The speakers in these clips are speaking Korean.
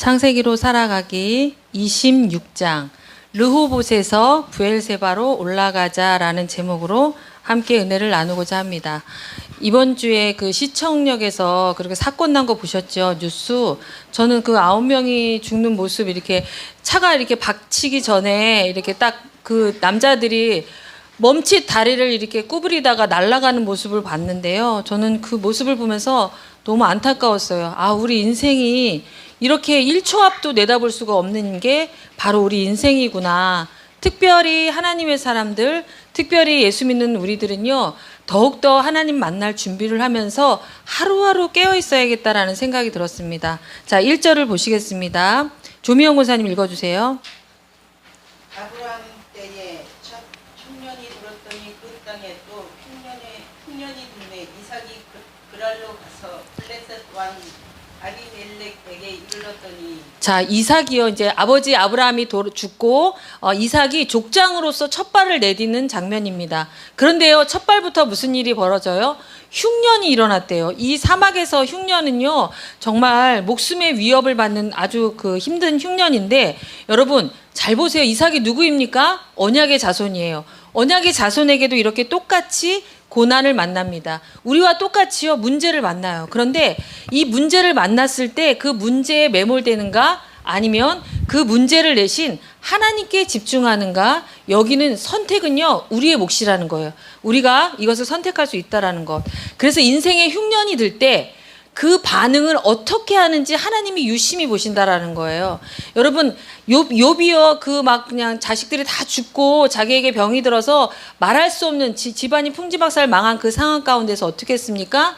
창세기로 살아가기 26장 르호봇에서 부엘세바로 올라가자라는 제목으로 함께 은혜를 나누고자 합니다. 이번 주에 그 시청역에서 그렇게 사건 난 거 보셨죠? 뉴스. 저는 그 아홉 명이 죽는 모습 이렇게 차가 이렇게 박치기 전에 이렇게 딱 그 남자들이 멈칫 다리를 이렇게 구부리다가 날아가는 모습을 봤는데요. 저는 그 모습을 보면서 너무 안타까웠어요. 아, 우리 인생이 이렇게 1초 앞도 내다볼 수가 없는 게 바로 우리 인생이구나. 특별히 하나님의 사람들, 특별히 예수 믿는 우리들은요, 더욱더 하나님 만날 준비를 하면서 하루하루 깨어 있어야겠다라는 생각이 들었습니다. 자, 1절을 보시겠습니다. 조미영 권사님 읽어주세요. 자, 이삭이요. 이제 아버지 아브라함이 도- 죽고 어, 이삭이 족장으로서 첫 발을 내딛는 장면입니다. 그런데요, 첫 발부터 무슨 일이 벌어져요? 흉년이 일어났대요. 이 사막에서 흉년은요, 정말 목숨의 위협을 받는 아주 그 힘든 흉년인데, 여러분, 잘 보세요. 이삭이 누구입니까? 언약의 자손이에요. 언약의 자손에게도 이렇게 똑같이 고난을 만납니다. 우리와 똑같이요, 문제를 만나요. 그런데 이 문제를 만났을 때 그 문제에 매몰되는가? 아니면 그 문제를 내신 하나님께 집중하는가? 여기는 선택은요, 우리의 몫이라는 거예요. 우리가 이것을 선택할 수 있다라는 것. 그래서 인생에 흉년이 들 때 그 반응을 어떻게 하는지 하나님이 유심히 보신다라는 거예요. 여러분, 욥, 욥이요, 그 막 그냥 자식들이 다 죽고 자기에게 병이 들어서 말할 수 없는 지, 집안이 풍지박살 망한 그 상황 가운데서 어떻게 했습니까?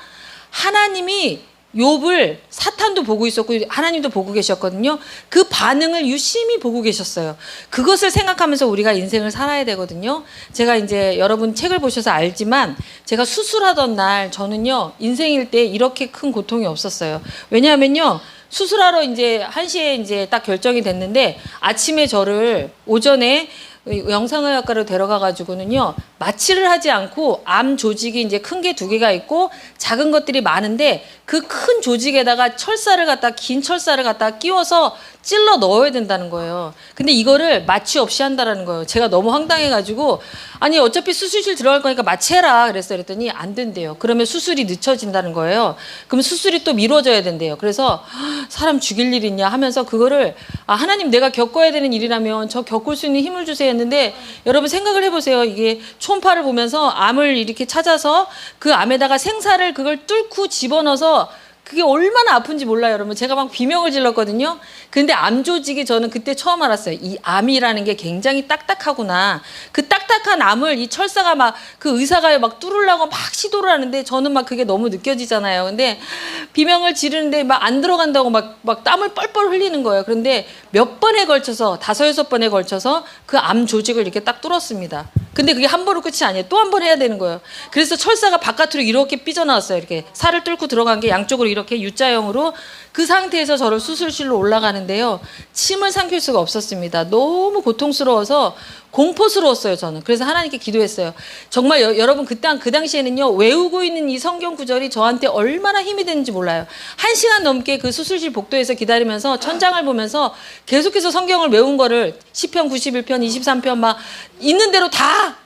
하나님이 욥을 사탄도 보고 있었고 하나님도 보고 계셨거든요. 그 반응을 유심히 보고 계셨어요. 그것을 생각하면서 우리가 인생을 살아야 되거든요. 제가 이제 여러분 책을 보셔서 알지만 제가 수술하던 날 저는요 인생일 때 이렇게 큰 고통이 없었어요. 왜냐하면요. 수술하러 이제 한시에 이제 딱 결정이 됐는데 아침에 저를 오전에 영상의학과로 데려가 가지고는요 마취를 하지 않고 암 조직이 이제 큰 게 두 개가 있고 작은 것들이 많은데 그 큰 조직에다가 철사를 갖다 긴 철사를 갖다 끼워서 찔러 넣어야 된다는 거예요. 근데 이거를 마취 없이 한다라는 거예요. 제가 너무 황당해 가지고 아니 어차피 수술실 들어갈 거니까 마취해라 그랬어요. 그랬더니 안 된대요. 그러면 수술이 늦춰진다는 거예요. 그럼 수술이 또 미뤄져야 된대요. 그래서 사람 죽일 일 있냐 하면서 그거를 아 하나님 내가 겪어야 되는 일이라면 저 겪을 수 있는 힘을 주세요 했는데 여러분 생각을 해보세요. 이게 초음파를 보면서 암을 이렇게 찾아서 그 암에다가 생사를 그걸 뚫고 집어넣어서 그게 얼마나 아픈지 몰라요, 여러분. 제가 막 비명을 질렀거든요. 근데 암 조직이 저는 그때 처음 알았어요. 이 암이라는 게 굉장히 딱딱하구나. 그 딱딱한 암을 이 철사가 막 그 의사가 막 뚫으려고 막 시도를 하는데 저는 막 그게 너무 느껴지잖아요. 근데 비명을 지르는데 막 안 들어간다고 막, 막 땀을 뻘뻘 흘리는 거예요. 그런데 몇 번에 걸쳐서, 다섯, 여섯 번에 걸쳐서 그 암 조직을 이렇게 딱 뚫었습니다. 근데 그게 한 번으로 끝이 아니에요. 또 한 번 해야 되는 거예요. 그래서 철사가 바깥으로 이렇게 삐져나왔어요. 이렇게 살을 뚫고 들어간 게 양쪽으로 이렇게 U자형으로 그 상태에서 저를 수술실로 올라가는데요. 침을 삼킬 수가 없었습니다. 너무 고통스러워서 공포스러웠어요, 저는. 그래서 하나님께 기도했어요. 정말 여, 여러분 그, 땅, 그 당시에는요, 외우고 있는 이 성경 구절이 저한테 얼마나 힘이 되는지 몰라요. 한 시간 넘게 그 수술실 복도에서 기다리면서 천장을 보면서 계속해서 성경을 외운 거를 10편, 91편, 23편 막 있는 대로 다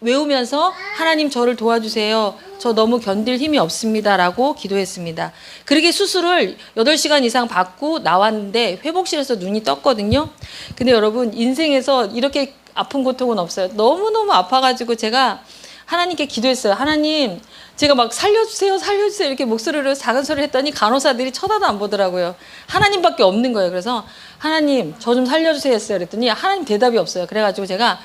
외우면서 하나님 저를 도와주세요. 저 너무 견딜 힘이 없습니다라고 기도했습니다. 그렇게 수술을 8시간 이상 받고 나왔는데 회복실에서 눈이 떴거든요. 근데 여러분 인생에서 이렇게 아픈 고통은 없어요. 너무너무 아파 가지고 제가 하나님께 기도했어요. 하나님, 제가 막 살려주세요, 살려주세요 이렇게 목소리로 작은 소리를 했더니 간호사들이 쳐다도 안 보더라고요. 하나님밖에 없는 거예요. 그래서 하나님, 저 좀 살려주세요 했어요. 그랬더니 하나님 대답이 없어요. 그래가지고 제가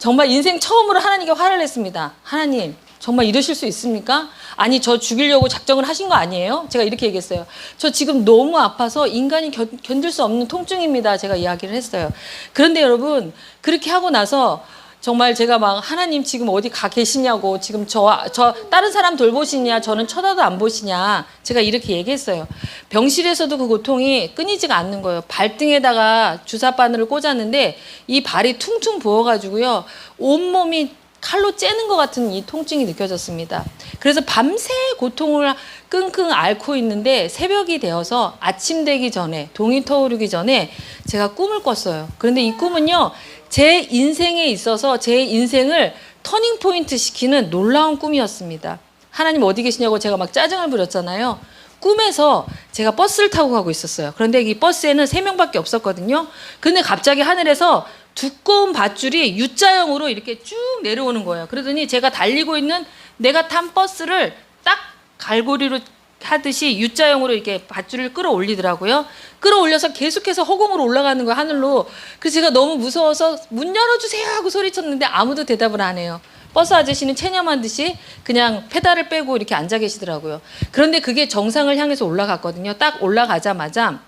정말 인생 처음으로 하나님께 화를 냈습니다. 하나님, 정말 이러실 수 있습니까? 아니, 저 죽이려고 작정을 하신 거 아니에요? 제가 이렇게 얘기했어요. 저 지금 너무 아파서 인간이 견, 견딜 수 없는 통증입니다. 제가 이야기를 했어요. 그런데 여러분, 그렇게 하고 나서 정말 제가 막 하나님 지금 어디 가 계시냐고 지금 저, 저 다른 사람 돌보시냐 저는 쳐다도 안 보시냐 제가 이렇게 얘기했어요. 병실에서도 그 고통이 끊이지가 않는 거예요. 발등에다가 주사 바늘을 꽂았는데 이 발이 퉁퉁 부어가지고요. 온몸이 칼로 째는 것 같은 이 통증이 느껴졌습니다. 그래서 밤새 고통을 끙끙 앓고 있는데 새벽이 되어서 아침 되기 전에 동이 터오르기 전에 제가 꿈을 꿨어요. 그런데 이 꿈은요 제 인생에 있어서 제 인생을 터닝 포인트 시키는 놀라운 꿈이었습니다. 하나님 어디 계시냐고 제가 막 짜증을 부렸잖아요. 꿈에서 제가 버스를 타고 가고 있었어요. 그런데 이 버스에는 세 명밖에 없었거든요. 근데 갑자기 하늘에서 두꺼운 밧줄이 U자형으로 이렇게 쭉 내려오는 거예요. 그러더니 제가 달리고 있는 내가 탄 버스를 딱 갈고리로 하듯이 U자형으로 이렇게 밧줄을 끌어올리더라고요. 끌어올려서 계속해서 허공으로 올라가는 거예요, 하늘로. 그래서 제가 너무 무서워서 문 열어주세요 하고 소리쳤는데 아무도 대답을 안 해요. 버스 아저씨는 체념한 듯이 그냥 페달을 빼고 이렇게 앉아 계시더라고요. 그런데 그게 정상을 향해서 올라갔거든요. 딱 올라가자마자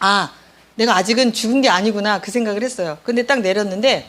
아, 내가 아직은 죽은 게 아니구나 그 생각을 했어요. 근데 딱 내렸는데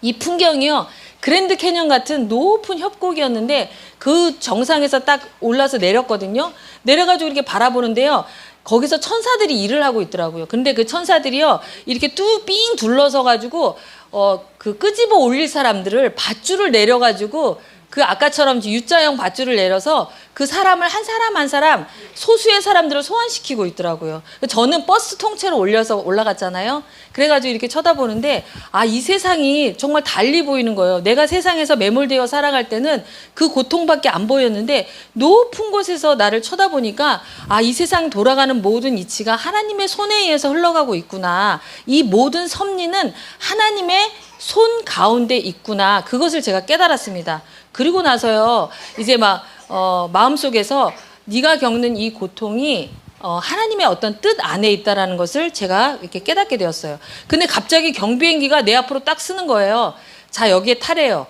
이 풍경이요. 그랜드 캐년 같은 높은 협곡이었는데 그 정상에서 딱 올라서 내렸거든요. 내려가지고 이렇게 바라보는데요. 거기서 천사들이 일을 하고 있더라고요. 근데 그 천사들이요. 이렇게 뚜삥 둘러서 가지고 어 그 끄집어 올릴 사람들을 밧줄을 내려 가지고 그 아까처럼 U자형 밧줄을 내려서 그 사람을 한 사람 한 사람 소수의 사람들을 소환시키고 있더라고요. 저는 버스 통째로 올려서 올라갔잖아요. 그래가지고 이렇게 쳐다보는데 아 이 세상이 정말 달리 보이는 거예요. 내가 세상에서 매몰되어 살아갈 때는 그 고통밖에 안 보였는데 높은 곳에서 나를 쳐다보니까 아 이 세상 돌아가는 모든 이치가 하나님의 손에 의해서 흘러가고 있구나. 이 모든 섭리는 하나님의 손 가운데 있구나. 그것을 제가 깨달았습니다. 그리고 나서요. 이제 막 어, 마음속에서 네가 겪는 이 고통이 어, 하나님의 어떤 뜻 안에 있다라는 것을 제가 이렇게 깨닫게 되었어요. 근데 갑자기 경비행기가 내 앞으로 딱 쓰는 거예요. 자, 여기에 타래요.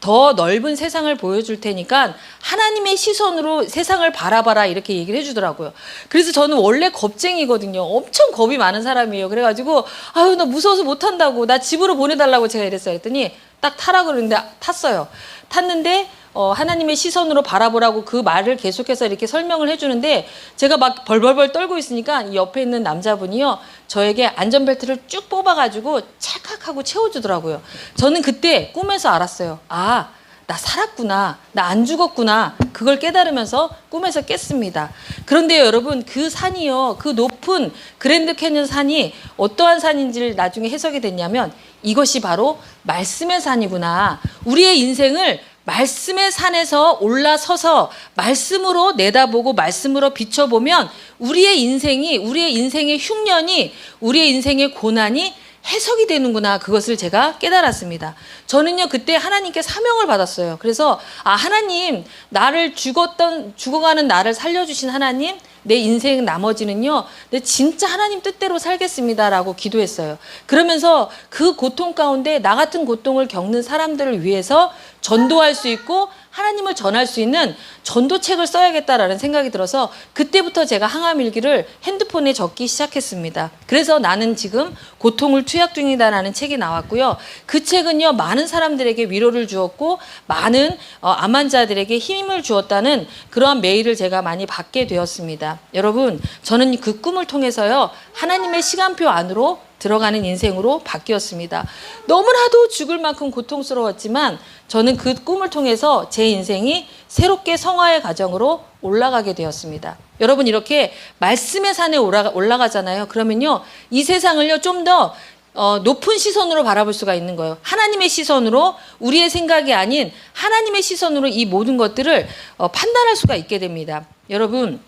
더 넓은 세상을 보여줄 테니까 하나님의 시선으로 세상을 바라봐라 이렇게 얘기를 해주더라고요. 그래서 저는 원래 겁쟁이거든요. 엄청 겁이 많은 사람이에요. 그래가지고 아유 나 무서워서 못 탄다고 나 집으로 보내달라고 제가 이랬어요. 했더니 딱 타라 그러는데 탔어요. 탔는데 어, 하나님의 시선으로 바라보라고 그 말을 계속해서 이렇게 설명을 해주는데 제가 막 벌벌벌 떨고 있으니까 이 옆에 있는 남자분이요 저에게 안전벨트를 쭉 뽑아가지고 찰칵하고 채워주더라고요. 저는 그때 꿈에서 알았어요. 아, 나 살았구나. 나 안 죽었구나. 그걸 깨달으면서 꿈에서 깼습니다. 그런데 여러분, 그 산이요. 그 높은 그랜드 캐년 산이 어떠한 산인지를 나중에 해석이 됐냐면 이것이 바로 말씀의 산이구나. 우리의 인생을 말씀의 산에서 올라서서 말씀으로 내다보고 말씀으로 비춰보면 우리의 인생이, 우리의 인생의 흉년이, 우리의 인생의 고난이 해석이 되는구나 그것을 제가 깨달았습니다. 저는요 그때 하나님께 사명을 받았어요. 그래서 아 하나님 나를 죽었던 죽어가는 나를 살려주신 하나님 내 인생 나머지는요 내 진짜 하나님 뜻대로 살겠습니다라고 기도했어요. 그러면서 그 고통 가운데 나 같은 고통을 겪는 사람들을 위해서 전도할 수 있고 하나님을 전할 수 있는 전도책을 써야겠다라는 생각이 들어서 그때부터 제가 항암 일기를 핸드폰에 적기 시작했습니다. 그래서 나는 지금 고통을 투약 중이다라는 책이 나왔고요. 그 책은요 많은 사람들에게 위로를 주었고 많은 어, 암 환자들에게 힘을 주었다는 그러한 메일을 제가 많이 받게 되었습니다. 여러분 저는 그 꿈을 통해서요 하나님의 시간표 안으로 들어가는 인생으로 바뀌었습니다. 너무나도 죽을 만큼 고통스러웠지만 저는 그 꿈을 통해서 제 인생이 새롭게 성화의 과정으로 올라가게 되었습니다. 여러분 이렇게 말씀의 산에 올라가, 올라가 잖아요. 그러면요 이 세상을요 좀더 어, 높은 시선으로 바라볼 수가 있는 거예요. 하나님의 시선으로 우리의 생각이 아닌 하나님의 시선으로 이 모든 것들을 어, 판단할 수가 있게 됩니다. 여러분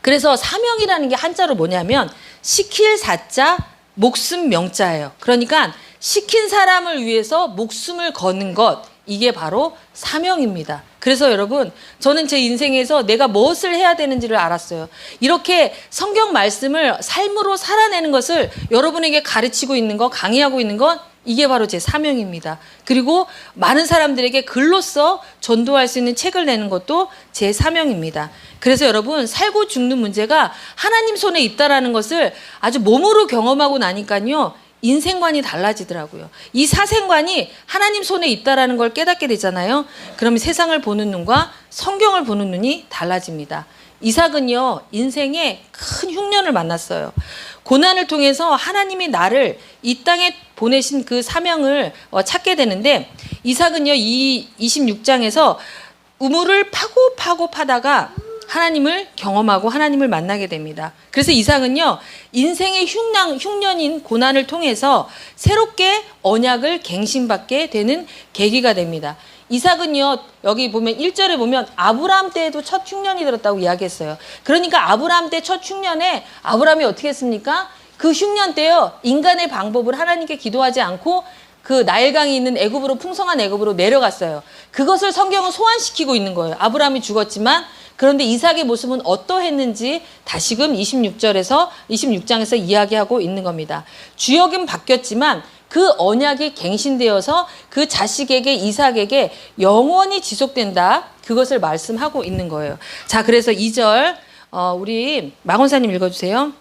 그래서 사명이라는 게 한자로 뭐냐면 시킬 사자 목숨 명자예요. 그러니까 시킨 사람을 위해서 목숨을 거는 것 이게 바로 사명입니다. 그래서 여러분 저는 제 인생에서 내가 무엇을 해야 되는지를 알았어요. 이렇게 성경 말씀을 삶으로 살아내는 것을 여러분에게 가르치고 있는 거 강의하고 있는 건 이게 바로 제 사명입니다. 그리고 많은 사람들에게 글로써 전도할 수 있는 책을 내는 것도 제 사명입니다. 그래서 여러분 살고 죽는 문제가 하나님 손에 있다라는 것을 아주 몸으로 경험하고 나니까요. 인생관이 달라지더라고요. 이 사생관이 하나님 손에 있다라는 걸 깨닫게 되잖아요. 그러면 세상을 보는 눈과 성경을 보는 눈이 달라집니다. 이삭은요, 인생에 큰 흉년을 만났어요. 고난을 통해서 하나님이 나를 이 땅에 보내신 그 사명을 어, 찾게 되는데 이삭은요 이 26장에서 우물을 파고 파고 파다가 하나님을 경험하고 하나님을 만나게 됩니다. 그래서 이삭은요 인생의 흉년, 흉년인 고난을 통해서 새롭게 언약을 갱신받게 되는 계기가 됩니다. 이삭은요 여기 보면 1절에 보면 아브라함 때에도 첫 흉년이 들었다고 이야기했어요. 그러니까 아브라함 때 첫 흉년에 아브라함이 어떻게 했습니까? 그 흉년 때요 인간의 방법을 하나님께 기도하지 않고 그 나일강이 있는 애굽으로 풍성한 애굽으로 내려갔어요. 그것을 성경은 소환시키고 있는 거예요. 아브라함이 죽었지만 그런데 이삭의 모습은 어떠했는지 다시금 26절에서 26장에서 이야기하고 있는 겁니다. 주역은 바뀌었지만 그 언약이 갱신되어서 그 자식에게 이삭에게 영원히 지속된다. 그것을 말씀하고 있는 거예요. 자, 그래서 2절 어, 우리 마건사님 읽어주세요.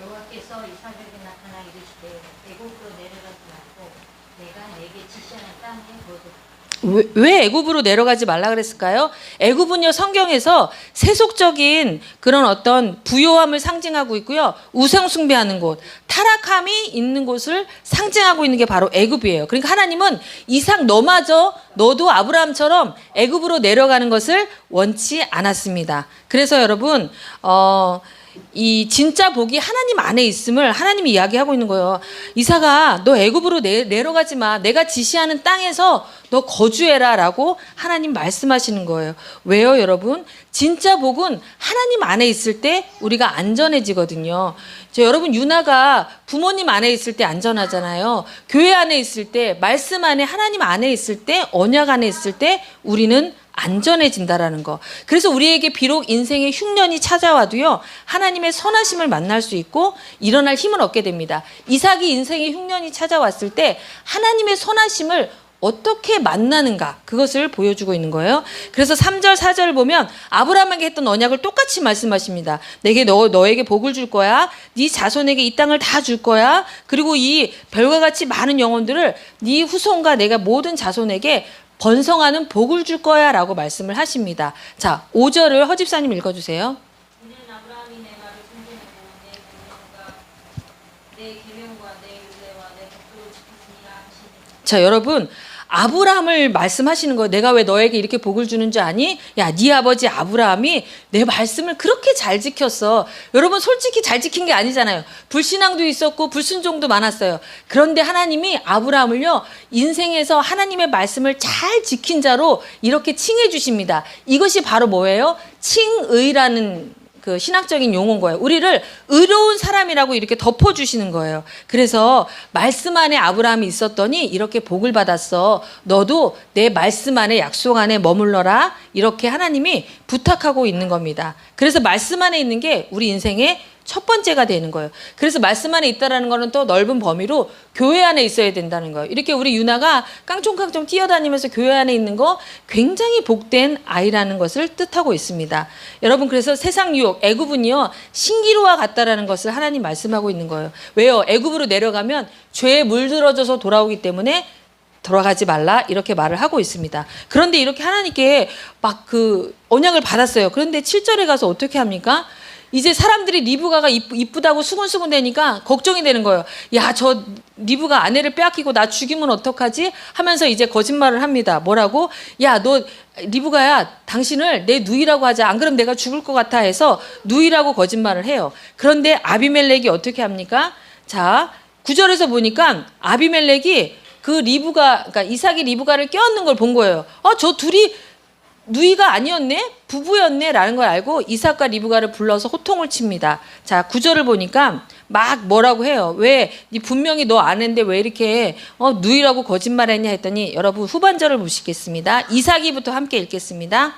여호와께서 이삭에게 나타나 이르시되 애굽으로 내려가지 말고 내가 내게 지시하는 땅에 거두라. 왜, 왜 애굽으로 내려가지 말라 그랬을까요? 애굽은요 성경에서 세속적인 그런 어떤 부요함을 상징하고 있고요 우상 숭배하는 곳, 타락함이 있는 곳을 상징하고 있는 게 바로 애굽이에요. 그러니까 하나님은 이삭 너마저 너도 아브라함처럼 애굽으로 내려가는 것을 원치 않았습니다. 그래서 여러분 어. 이 진짜 복이 하나님 안에 있음을 하나님이 이야기하고 있는 거예요. 이사가 너 애굽으로 내, 내려가지 마. 내가 지시하는 땅에서 너 거주해라라고 하나님 말씀하시는 거예요. 왜요, 여러분? 진짜 복은 하나님 안에 있을 때 우리가 안전해지거든요. 저 여러분 유나가 부모님 안에 있을 때 안전하잖아요. 교회 안에 있을 때 말씀 안에 하나님 안에 있을 때 언약 안에 있을 때 우리는 안전해진다라는 거. 그래서 우리에게 비록 인생의 흉년이 찾아와도요, 하나님의 선하심을 만날 수 있고 일어날 힘을 얻게 됩니다. 이삭이 인생의 흉년이 찾아왔을 때 하나님의 선하심을 어떻게 만나는가 그것을 보여주고 있는 거예요. 그래서 3절 4절 보면 아브라함에게 했던 언약을 똑같이 말씀하십니다. 내게 너 너에게 복을 줄 거야. 네 자손에게 이 땅을 다 줄 거야. 그리고 이 별과 같이 많은 영혼들을 네 후손과 내가 모든 자손에게 번성하는 복을 줄 거야 라고 말씀을 하십니다. 자, 5절을 허집사님 읽어 주세요. 이는 아브라함이 내 말을 순종하고 내 명령과 내 계명과 내 율례와 내 법도를 지켰으니라 하시니 자, 여러분 아브라함을 말씀하시는 거예요. 내가 왜 너에게 이렇게 복을 주는 줄 아니? 야, 네 아버지 아브라함이 내 말씀을 그렇게 잘 지켰어. 여러분 솔직히 잘 지킨 게 아니잖아요. 불신앙도 있었고 불순종도 많았어요. 그런데 하나님이 아브라함을요 인생에서 하나님의 말씀을 잘 지킨 자로 이렇게 칭해 주십니다. 이것이 바로 뭐예요? 칭의라는 그 신학적인 용어인 거예요. 우리를 의로운 사람이라고 이렇게 덮어주시는 거예요. 그래서 말씀 안에 아브라함이 있었더니 이렇게 복을 받았어. 너도 내 말씀 안에 약속 안에 머물러라. 이렇게 하나님이 부탁하고 있는 겁니다. 그래서 말씀 안에 있는 게 우리 인생의 첫 번째가 되는 거예요. 그래서 말씀 안에 있다라는 거는 또 넓은 범위로 교회 안에 있어야 된다는 거예요. 이렇게 우리 유나가 깡총깡총 뛰어다니면서 교회 안에 있는 거 굉장히 복된 아이라는 것을 뜻하고 있습니다. 여러분 그래서 세상 유혹 애굽은요 신기루와 같다라는 것을 하나님 말씀하고 있는 거예요. 왜요? 애굽으로 내려가면 죄에 물들어져서 돌아오기 때문에 돌아가지 말라 이렇게 말을 하고 있습니다. 그런데 이렇게 하나님께 막 그 언약을 받았어요. 그런데 7절에 가서 어떻게 합니까? 이제 사람들이 리브가가 이쁘, 이쁘다고 수근수근 대니까 걱정이 되는 거예요. 야, 저 리브가 아내를 빼앗기고 나 죽이면 어떡하지? 하면서 이제 거짓말을 합니다. 뭐라고? 야, 너 리브가야, 당신을 내 누이라고 하자. 안 그럼 내가 죽을 것 같아 해서 누이라고 거짓말을 해요. 그런데 아비멜렉이 어떻게 합니까? 자, 구절에서 보니까 아비멜렉이 그 리브가, 그러니까 이삭이 리브가를 껴안는 걸 본 거예요. 어, 저 둘이 누이가 아니었네? 부부였네? 라는 걸 알고 이삭과 리브가를 불러서 호통을 칩니다. 자, 구절을 보니까 막 뭐라고 해요. 왜, 니 분명히 너 아는데 왜 이렇게, 어, 누이라고 거짓말 했냐 했더니 여러분 후반절을 보시겠습니다. 이삭이부터 함께 읽겠습니다.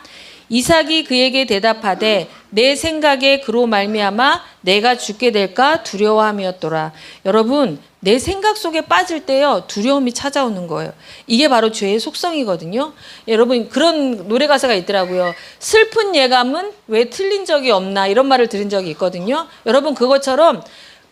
이삭이 그에게 대답하되 내 생각에 그로 말미암아 내가 죽게 될까 두려워함이었더라. 여러분 내 생각 속에 빠질 때요 두려움이 찾아오는 거예요. 이게 바로 죄의 속성이거든요. 여러분 그런 노래 가사가 있더라고요. 슬픈 예감은 왜 틀린 적이 없나 이런 말을 들은 적이 있거든요. 여러분 그것처럼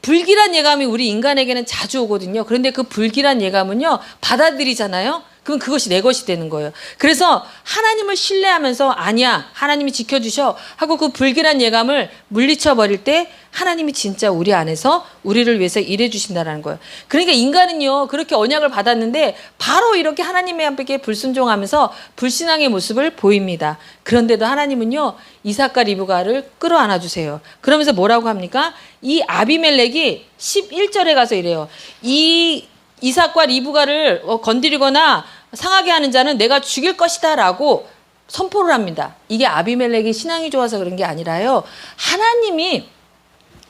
불길한 예감이 우리 인간에게는 자주 오거든요. 그런데 그 불길한 예감은요 받아들이잖아요. 그럼 그것이 내 것이 되는 거예요. 그래서 하나님을 신뢰하면서 아니야 하나님이 지켜주셔 하고 그 불길한 예감을 물리쳐 버릴 때 하나님이 진짜 우리 안에서 우리를 위해서 일해 주신다라는 거예요. 그러니까 인간은요 그렇게 언약을 받았는데 바로 이렇게 하나님의 함께 불순종하면서 불신앙의 모습을 보입니다. 그런데도 하나님은요 이삭과 리브가를 끌어안아 주세요. 그러면서 뭐라고 합니까? 이 아비멜렉이 11절에 가서 이래요. 이 이삭과 리브가를 어, 건드리거나 상하게 하는 자는 내가 죽일 것이다 라고 선포를 합니다. 이게 아비멜렉이 신앙이 좋아서 그런 게 아니라요. 하나님이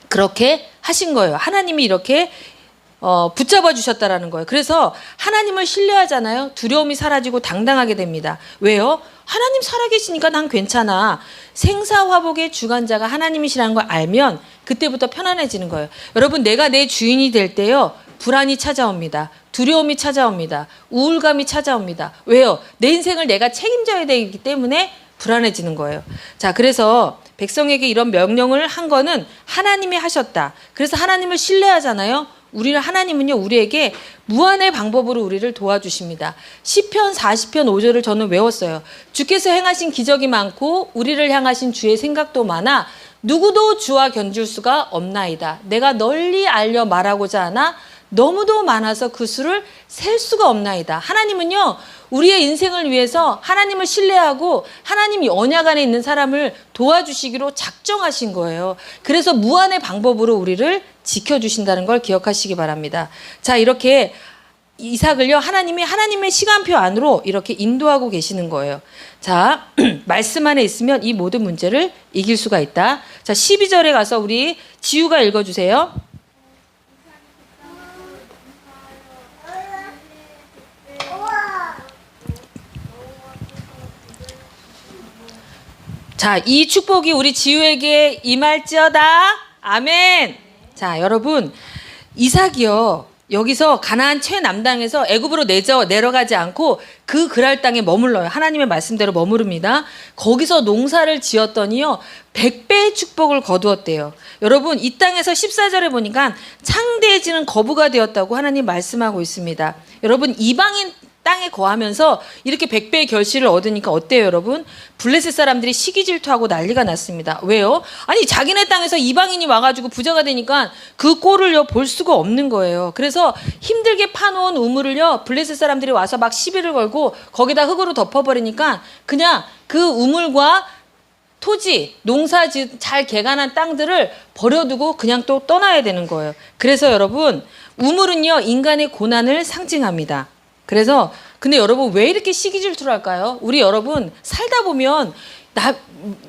그렇게 하신 거예요. 하나님이 이렇게 어, 붙잡아 주셨다라는 거예요. 그래서 하나님을 신뢰하잖아요. 두려움이 사라지고 당당하게 됩니다. 왜요? 하나님 살아계시니까 난 괜찮아. 생사화복의 주관자가 하나님이시라는 걸 알면 그때부터 편안해지는 거예요. 여러분, 내가 내 주인이 될 때요. 불안이 찾아옵니다. 두려움이 찾아옵니다. 우울감이 찾아옵니다. 왜요? 내 인생을 내가 책임져야 되기 때문에 불안해지는 거예요. 자, 그래서 백성에게 이런 명령을 한 거는 하나님이 하셨다. 그래서 하나님을 신뢰하잖아요. 우리를 하나님은요 우리에게 무한의 방법으로 우리를 도와주십니다. 시편 40편 5절을 저는 외웠어요. 주께서 행하신 기적이 많고 우리를 향하신 주의 생각도 많아 누구도 주와 견줄 수가 없나이다. 내가 널리 알려 말하고자 하나 너무도 많아서 그 수를 셀 수가 없나이다. 하나님은요, 우리의 인생을 위해서 하나님을 신뢰하고 하나님이 언약 안에 있는 사람을 도와주시기로 작정하신 거예요. 그래서 무한의 방법으로 우리를 지켜주신다는 걸 기억하시기 바랍니다. 자, 이렇게 이삭을요, 하나님이 하나님의 시간표 안으로 이렇게 인도하고 계시는 거예요. 자, 말씀 안에 있으면 이 모든 문제를 이길 수가 있다. 자, 12절에 가서 우리 지우가 읽어주세요. 자, 이 축복이 우리 지우에게 임할지어다. 아멘. 자, 여러분, 이삭이요. 여기서 가나안 최남당에서 애굽으로 내져 내려가지 않고 그 그랄 땅에 머물러요. 하나님의 말씀대로 머무릅니다. 거기서 농사를 지었더니요. 백배의 축복을 거두었대요. 여러분, 이 땅에서 14절에 보니까 창대해지는 거부가 되었다고 하나님 말씀하고 있습니다. 여러분, 이방인 땅에 거하면서 이렇게 백배의 결실을 얻으니까 어때요, 여러분? 블레셋 사람들이 시기 질투하고 난리가 났습니다. 왜요? 아니 자기네 땅에서 이방인이 와가지고 부자가 되니까 그 꼴을요 볼 수가 없는 거예요. 그래서 힘들게 파놓은 우물을요 블레셋 사람들이 와서 막 시비를 걸고 거기다 흙으로 덮어버리니까 그냥 그 우물과 토지, 농사 지- 잘 개간한 땅들을 버려두고 그냥 또 떠나야 되는 거예요. 그래서 여러분, 우물은요, 인간의 고난을 상징합니다. 그래서, 근데 여러분, 왜 이렇게 시기 질투를 할까요? 우리 여러분, 살다 보면, 나,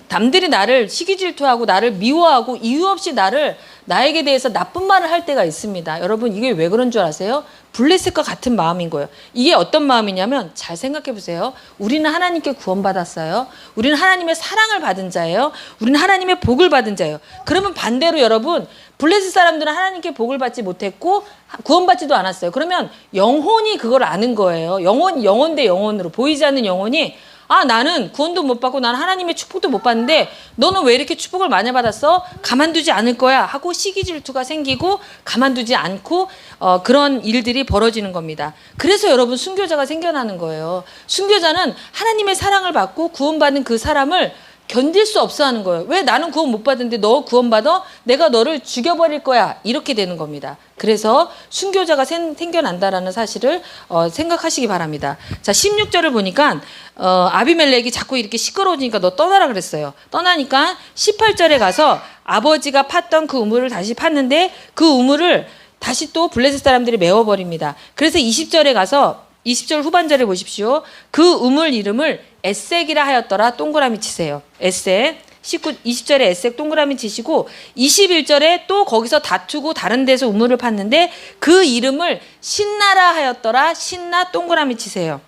남들이 나를 시기 질투하고 나를 미워하고 이유 없이 나를 나에게 대해서 나쁜 말을 할 때가 있습니다. 여러분 이게 왜 그런 줄 아세요? 블레셋과 같은 마음인 거예요. 이게 어떤 마음이냐면 잘 생각해 보세요. 우리는 하나님께 구원받았어요. 우리는 하나님의 사랑을 받은 자예요. 우리는 하나님의 복을 받은 자예요. 그러면 반대로 여러분 블레셋 사람들은 하나님께 복을 받지 못했고 구원받지도 않았어요. 그러면 영혼이 그걸 아는 거예요. 영혼 영혼 대 영혼으로 보이지 않는 영혼이 아 나는 구원도 못 받고 나는 하나님의 축복도 못 받는데 너는 왜 이렇게 축복을 많이 받았어? 가만두지 않을 거야 하고 시기 질투가 생기고 가만두지 않고 어, 그런 일들이 벌어지는 겁니다. 그래서 여러분 순교자가 생겨나는 거예요. 순교자는 하나님의 사랑을 받고 구원받은 그 사람을 견딜 수 없어 하는 거예요. 왜 나는 구원 못 받은데 너 구원 받아? 내가 너를 죽여버릴 거야. 이렇게 되는 겁니다. 그래서 순교자가 생, 생겨난다라는 사실을 어, 생각하시기 바랍니다. 자, 16절을 보니까 어, 아비멜렉이 자꾸 이렇게 시끄러워지니까 너 떠나라 그랬어요. 떠나니까 18절에 가서 아버지가 팠던 그 우물을 다시 팠는데 그 우물을 다시 또 블레셋 사람들이 메워버립니다. 그래서 20절에 가서 20절 후반절에 보십시오. 그 우물 이름을 에색이라 하였더라. 동그라미 치세요. 에색. 19, 20절에 에색 동그라미 치시고 21절에 또 거기서 다투고 다른 데서 우물을 팠는데 그 이름을 신나라 하였더라. 신나 동그라미 치세요.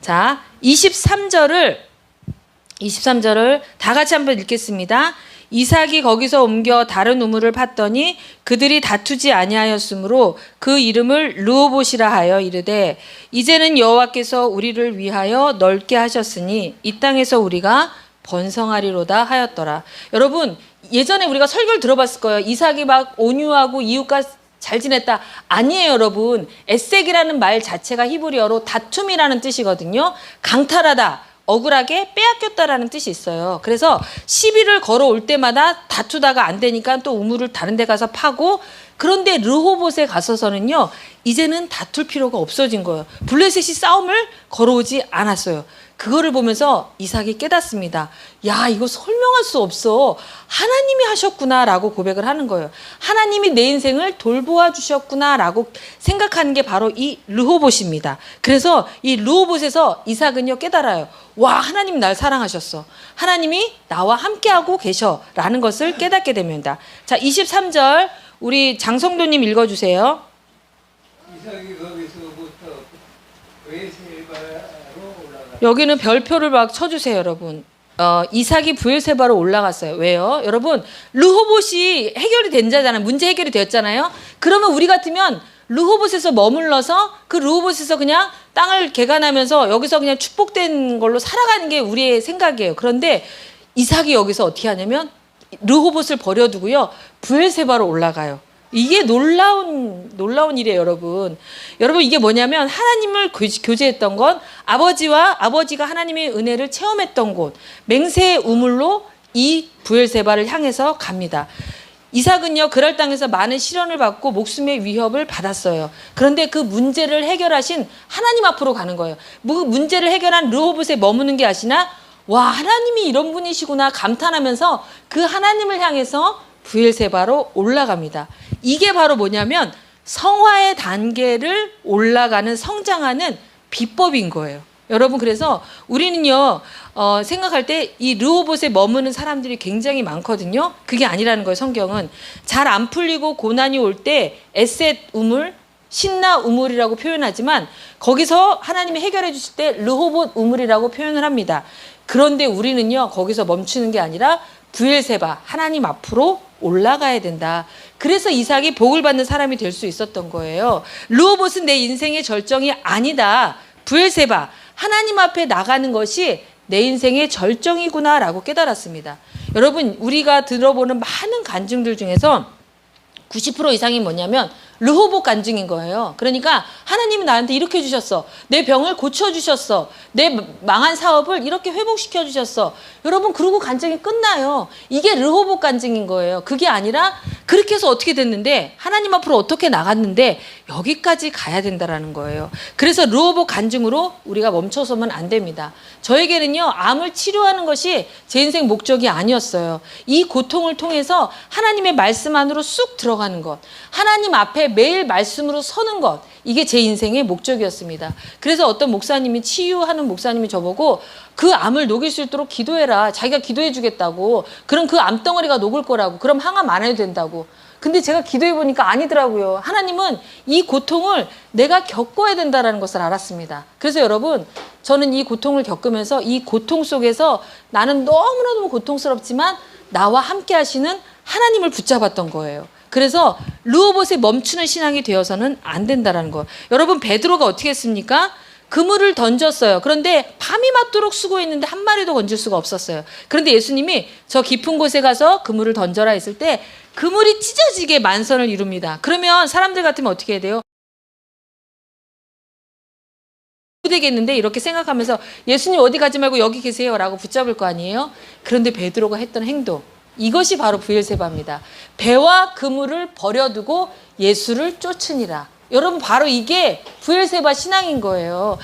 자, 23절을 23절을 다 같이 한번 읽겠습니다. 이삭이 거기서 옮겨 다른 우물을 팠더니 그들이 다투지 아니하였으므로 그 이름을 르오봇이라 하여 이르되 이제는 여호와께서 우리를 위하여 넓게 하셨으니 이 땅에서 우리가 번성하리로다 하였더라. 여러분 예전에 우리가 설교를 들어봤을 거예요. 이삭이 막 온유하고 이웃과 잘 지냈다. 아니에요, 여러분. 에색이라는 말 자체가 히브리어로 다툼이라는 뜻이거든요. 강탈하다. 억울하게 빼앗겼다라는 뜻이 있어요. 그래서 시비를 걸어올 때마다 다투다가 안 되니까 또 우물을 다른 데 가서 파고 그런데 르호봇에 가서서는요. 이제는 다툴 필요가 없어진 거예요. 블레셋이 싸움을 걸어오지 않았어요. 그거를 보면서 이삭이 깨닫습니다. 야, 이거 설명할 수 없어. 하나님이 하셨구나라고 고백을 하는 거예요. 하나님이 내 인생을 돌보아 주셨구나라고 생각하는 게 바로 이 르호봇입니다. 그래서 이 르호봇에서 이삭은요 깨달아요. 와, 하나님 날 사랑하셨어. 하나님이 나와 함께하고 계셔라는 것을 깨닫게 됩니다. 자, 23절 우리 장성도님 읽어주세요. 이삭이 거기서부터 올라가 여기는 별표를 막 쳐주세요, 여러분. 어, 이삭이 부엘세바로 올라갔어요. 왜요? 여러분, 르호봇이 해결이 된 자잖아요. 문제 해결이 되었잖아요. 그러면 우리 같으면 르호봇에서 머물러서 그 르호봇에서 그냥 땅을 개간하면서 여기서 그냥 축복된 걸로 살아가는 게 우리의 생각이에요. 그런데 이삭이 여기서 어떻게 하냐면 르호봇을 버려두고요. 부엘세바로 올라가요. 이게 놀라운 놀라운 일이에요, 여러분. 여러분 이게 뭐냐면 하나님을 교제- 교제했던 건 아버지와 아버지가 하나님의 은혜를 체험했던 곳 맹세의 우물로 이 부엘세바를 향해서 갑니다. 이삭은요 그럴 땅에서 많은 시련을 받고 목숨의 위협을 받았어요. 그런데 그 문제를 해결하신 하나님 앞으로 가는 거예요. 그 문제를 해결한 르호봇에 머무는 게 아시나 와 하나님이 이런 분이시구나 감탄하면서 그 하나님을 향해서 부엘세바로 올라갑니다. 이게 바로 뭐냐면 성화의 단계를 올라가는 성장하는 비법인 거예요. 여러분 그래서 우리는요 어, 생각할 때 이 르호봇에 머무는 사람들이 굉장히 많거든요. 그게 아니라는 거예요. 성경은 잘 안 풀리고 고난이 올 때 에셋 우물, 신나 우물이라고 표현하지만 거기서 하나님이 해결해 주실 때 르호봇 우물이라고 표현을 합니다. 그런데 우리는요 거기서 멈추는 게 아니라 부엘세바 하나님 앞으로 올라가야 된다. 그래서 이삭이 복을 받는 사람이 될 수 있었던 거예요. 르호봇은 내 인생의 절정이 아니다. 부엘세바 하나님 앞에 나가는 것이 내 인생의 절정이구나라고 깨달았습니다. 여러분 우리가 들어보는 많은 간증들 중에서 90% 이상이 뭐냐면 르호봇 간증인 거예요. 그러니까 하나님이 나한테 이렇게 해주셨어. 내 병을 고쳐 주셨어. 내 망한 사업을 이렇게 회복시켜 주셨어. 여러분 그러고 간증이 끝나요. 이게 르호봇 간증인 거예요. 그게 아니라 그렇게 해서 어떻게 됐는데 하나님 앞으로 어떻게 나갔는데 여기까지 가야 된다라는 거예요. 그래서 르호봇 간증으로 우리가 멈춰서면 안 됩니다. 저에게는요 암을 치료하는 것이 제 인생 목적이 아니었어요. 이 고통을 통해서 하나님의 말씀 안으로 쑥 들어가는 것, 하나님 앞에 매일 말씀으로 서는 것, 이게 제 인생의 목적이었습니다. 그래서 어떤 목사님이 치유하는 목사님이 저보고 그 암을 녹일 수 있도록 기도해라. 자기가 기도해 주겠다고. 그럼 그 암덩어리가 녹을 거라고. 그럼 항암 안 해도 된다고. 근데 제가 기도해 보니까 아니더라고요. 하나님은 이 고통을 내가 겪어야 된다라는 것을 알았습니다. 그래서 여러분, 저는 이 고통을 겪으면서 이 고통 속에서 나는 너무나도 고통스럽지만 나와 함께 하시는 하나님을 붙잡았던 거예요. 그래서 르호봇에 멈추는 신앙이 되어서는 안 된다라는 거. 여러분 베드로가 어떻게 했습니까? 그물을 던졌어요. 그런데 밤이 맞도록 수고했는데 한 마리도 건질 수가 없었어요. 그런데 예수님이 저 깊은 곳에 가서 그물을 던져라 했을 때 그물이 찢어지게 만선을 이룹니다. 그러면 사람들 같으면 어떻게 해야 돼요? 되겠는데 이렇게 생각하면서 예수님 어디 가지 말고 여기 계세요라고 붙잡을 거 아니에요? 그런데 베드로가 했던 행동 이것이 바로 부엘세바입니다. 배와 그물을 버려두고 예수를 쫓으니라. 여러분 바로 이게 부엘세바 신앙인 거예요.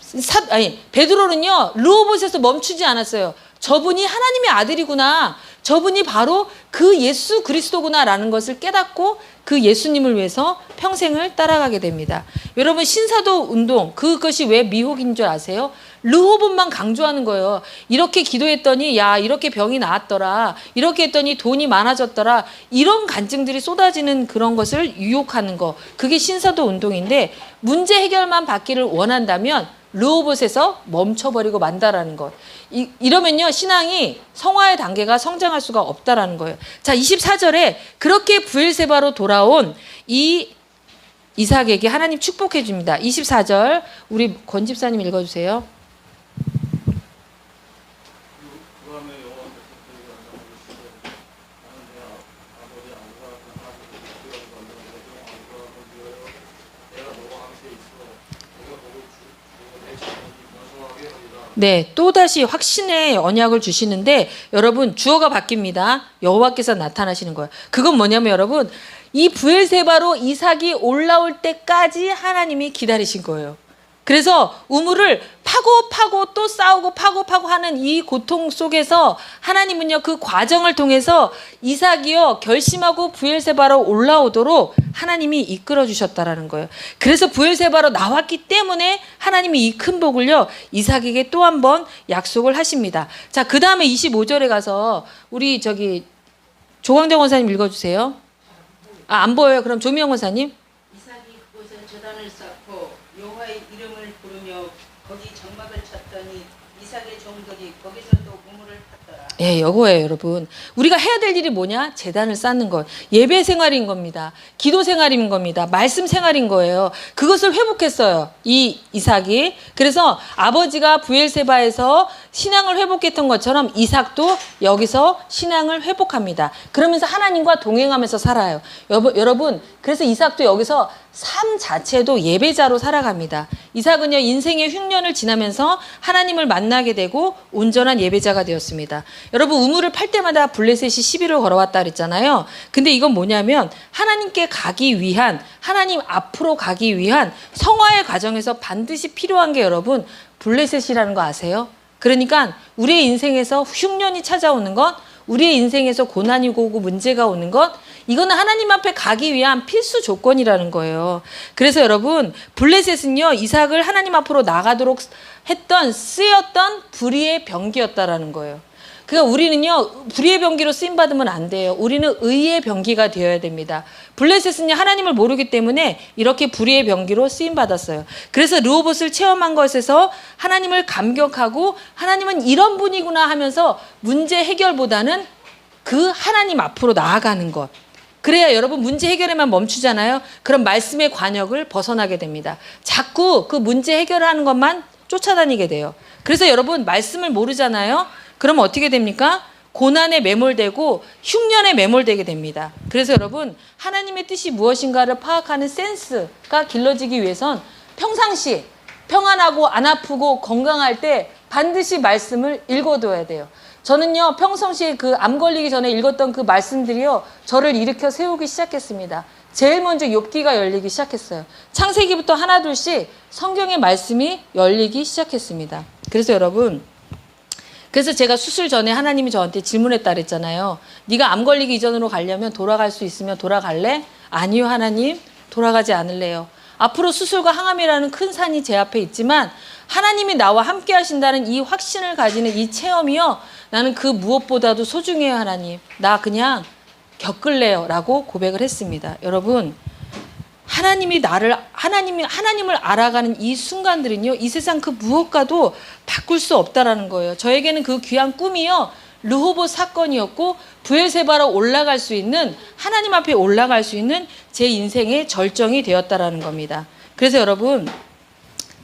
사, 아니 베드로는요 르호봇에서 멈추지 않았어요. 저분이 하나님의 아들이구나. 저분이 바로 그 예수 그리스도구나라는 것을 깨닫고 그 예수님을 위해서 평생을 따라가게 됩니다. 여러분 신사도 운동 그것이 왜 미혹인 줄 아세요? 르호봇만 강조하는 거예요. 이렇게 기도했더니 야 이렇게 병이 나았더라. 이렇게 했더니 돈이 많아졌더라. 이런 간증들이 쏟아지는 그런 것을 유혹하는 거. 그게 신사도 운동인데 문제 해결만 받기를 원한다면 르호봇에서 멈춰버리고 만다라는 것. 이, 이러면요, 신앙이 성화의 단계가 성장할 수가 없다라는 거예요. 자, 24절에 그렇게 부엘세바로 돌아온 이 이삭에게 하나님 축복해 줍니다. 24절, 우리 권 집사님 읽어주세요. 그함에 여호와께서 그에게 안장을 주시되 나는 내 아버지 아브라함 하나님께 기도하고 만든 네, 또다시 확신의 언약을 주시는데 여러분 주어가 바뀝니다. 여호와께서 나타나시는 거예요. 그건 뭐냐면 여러분 이 부엘세바로 이삭이 올라올 때까지 하나님이 기다리신 거예요. 그래서 우물을 파고 파고 또 싸우고 파고 파고 하는 이 고통 속에서 하나님은요 그 과정을 통해서 이삭이요 결심하고 부엘세바로 올라오도록 하나님이 이끌어 주셨다라는 거예요. 그래서 부엘세바로 나왔기 때문에 하나님이 이 큰 복을요 이삭에게 또 한 번 약속을 하십니다. 자, 그 다음에 25절에 가서 우리 저기 조광정 원사님 읽어주세요. 아, 안 보여요. 그럼 조미영 원사님. 이삭이 그곳에 제단을 쌓고 여호와의 이름을 부르며 거기 장막을 쳤더니 이삭의 종들이 거기서 또 우물을 팠더라. 예, 요거예요, 여러분. 우리가 해야 될 일이 뭐냐? 재단을 쌓는 것. 예배 생활인 겁니다. 기도 생활인 겁니다. 말씀 생활인 거예요. 그것을 회복했어요. 이 이삭이. 그래서 아버지가 부엘세바에서 신앙을 회복했던 것처럼 이삭도 여기서 신앙을 회복합니다. 그러면서 하나님과 동행하면서 살아요. 여보, 여러분, 그래서 이삭도 여기서 삶 자체도 예배자로 살아갑니다. 이삭은요, 인생의 흉년을 지나면서 하나님을 만나게 되고 온전한 예배자가 되었습니다. 여러분, 우물을 팔 때마다 블레셋이 시비를 걸어왔다 그랬잖아요. 근데 이건 뭐냐면 하나님께 가기 위한, 하나님 앞으로 가기 위한 성화의 과정에서 반드시 필요한 게 여러분, 블레셋이라는 거 아세요? 그러니까 우리의 인생에서 흉년이 찾아오는 것, 우리의 인생에서 고난이 오고 문제가 오는 것, 이거는 하나님 앞에 가기 위한 필수 조건이라는 거예요. 그래서 여러분, 블레셋은요, 이삭을 하나님 앞으로 나가도록 했던, 쓰였던 불의의 병기였다라는 거예요. 그러니까 우리는요, 불의의 병기로 쓰임 받으면 안 돼요. 우리는 의의 병기가 되어야 됩니다. 블레셋은요, 하나님을 모르기 때문에 이렇게 불의의 병기로 쓰임 받았어요. 그래서 르호봇을 체험한 것에서 하나님을 감격하고 하나님은 이런 분이구나 하면서 문제 해결보다는 그 하나님 앞으로 나아가는 것. 그래야 여러분 문제 해결에만 멈추잖아요. 그럼 말씀의 관역을 벗어나게 됩니다. 자꾸 그 문제 해결하는 것만 쫓아다니게 돼요. 그래서 여러분 말씀을 모르잖아요. 그럼 어떻게 됩니까? 고난에 매몰되고 흉년에 매몰되게 됩니다. 그래서 여러분 하나님의 뜻이 무엇인가를 파악하는 센스가 길러지기 위해선 평상시 평안하고 안 아프고 건강할 때 반드시 말씀을 읽어둬야 돼요. 저는요 평상시에 그 암 걸리기 전에 읽었던 그 말씀들이요 저를 일으켜 세우기 시작했습니다. 제일 먼저 욥기가 열리기 시작했어요. 창세기부터 하나 둘씩 성경의 말씀이 열리기 시작했습니다. 그래서 여러분 그래서 제가 수술 전에 하나님이 저한테 질문했다 그랬잖아요. 네가 암 걸리기 이전으로 가려면 돌아갈 수 있으면 돌아갈래? 아니요, 하나님. 돌아가지 않을래요. 앞으로 수술과 항암이라는 큰 산이 제 앞에 있지만 하나님이 나와 함께 하신다는 이 확신을 가지는 이 체험이요. 나는 그 무엇보다도 소중해요, 하나님. 나 그냥 겪을래요. 라고 고백을 했습니다. 여러분, 하나님이 나를 하나님이 하나님을 알아가는 이 순간들은요 이 세상 그 무엇과도 바꿀 수 없다라는 거예요. 저에게는 그 귀한 꿈이요 르호보 사건이었고 부엘세바로 올라갈 수 있는 하나님 앞에 올라갈 수 있는 제 인생의 절정이 되었다라는 겁니다. 그래서 여러분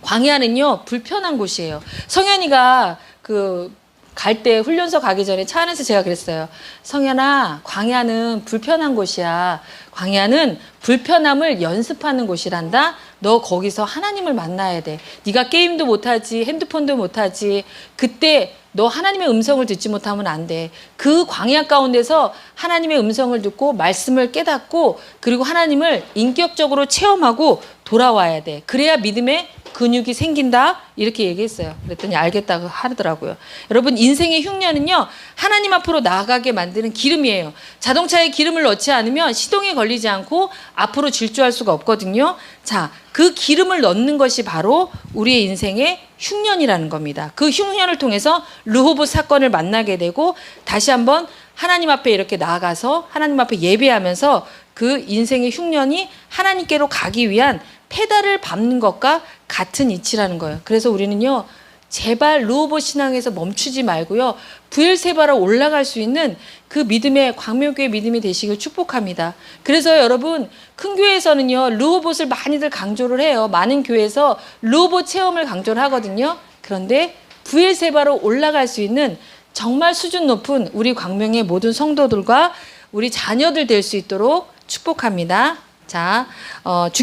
광야는요 불편한 곳이에요. 성현이가 그 갈 때 훈련소 가기 전에 차 안에서 제가 그랬어요. 성현아, 광야는 불편한 곳이야. 광야는 불편함을 연습하는 곳이란다. 너 거기서 하나님을 만나야 돼. 네가 게임도 못하지, 핸드폰도 못하지. 그때 너 하나님의 음성을 듣지 못하면 안 돼. 그 광야 가운데서 하나님의 음성을 듣고 말씀을 깨닫고 그리고 하나님을 인격적으로 체험하고 돌아와야 돼. 그래야 믿음의 근육이 생긴다 이렇게 얘기했어요. 그랬더니 알겠다고 하더라고요. 여러분 인생의 흉년은요 하나님 앞으로 나아가게 만드는 기름이에요. 자동차에 기름을 넣지 않으면 시동에 걸리지 않고 앞으로 질주할 수가 없거든요. 자, 그 기름을 넣는 것이 바로 우리의 인생의 흉년이라는 겁니다. 그 흉년을 통해서 르호보 사건을 만나게 되고 다시 한번 하나님 앞에 이렇게 나아가서 하나님 앞에 예배하면서 그 인생의 흉년이 하나님께로 가기 위한 페달을 밟는 것과 같은 이치라는 거예요. 그래서 우리는요, 제발 루오보 신앙에서 멈추지 말고요, 부엘세바로 올라갈 수 있는 그 믿음의 광명교회 믿음이 되시길 축복합니다. 그래서 여러분 큰 교회에서는요 루오봇을 많이들 강조를 해요. 많은 교회에서 루오봇 체험을 강조를 하거든요. 그런데 부엘세바로 올라갈 수 있는 정말 수준 높은 우리 광명의 모든 성도들과 우리 자녀들 될 수 있도록 축복합니다. 자, 어, 주기